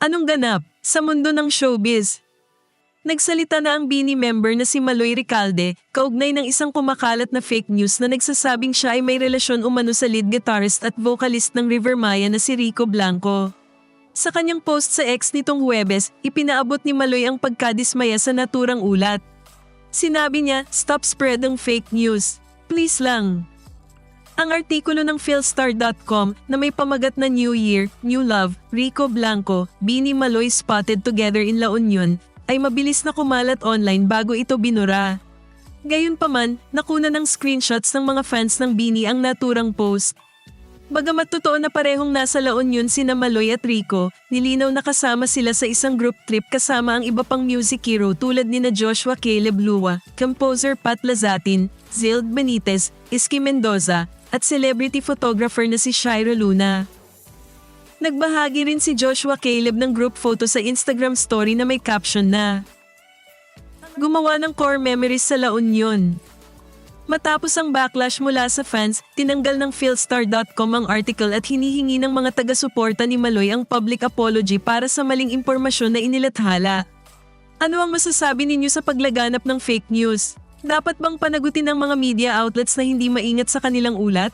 Anong ganap sa mundo ng showbiz? Nagsalita na ang Bini member na si Maloy Recalde, kaugnay ng isang kumakalat na fake news na nagsasabing siya ay may relasyon umano sa lead guitarist at vocalist ng River Maya na si Rico Blanco. Sa kanyang post sa X nitong Huwebes, ipinaabot ni Maloy ang pagkadismaya sa naturang ulat. Sinabi niya, stop spread ang fake news. Please lang. Ang artikulo ng philstar.com na may pamagat na New Year, New Love, Rico Blanco, Bini Maloy spotted together in La Union ay mabilis na kumalat online bago ito binura. Gayunpaman, nakuna ng screenshots ng mga fans ng Bini ang naturang post. Bagamat totoo na parehong nasa La Union sina Maloy at Rico, nilinaw na kasama sila sa isang group trip kasama ang iba pang music hero tulad ni na Joshua Caleb Lua, composer Pat Lazatin, Zild Benitez, Iski Mendoza, at celebrity photographer na si Shira Luna. Nagbahagi rin si Joshua Caleb ng group photo sa Instagram story na may caption na Gumawa ng core memories sa La Union. Matapos ang backlash mula sa fans, tinanggal ng philstar.com ang article at hinihingi ng mga taga-suporta ni Maloy ang public apology para sa maling impormasyon na inilathala. Ano ang masasabi ninyo sa paglaganap ng fake news? Dapat bang panagutin ng mga media outlets na hindi maingat sa kanilang ulat?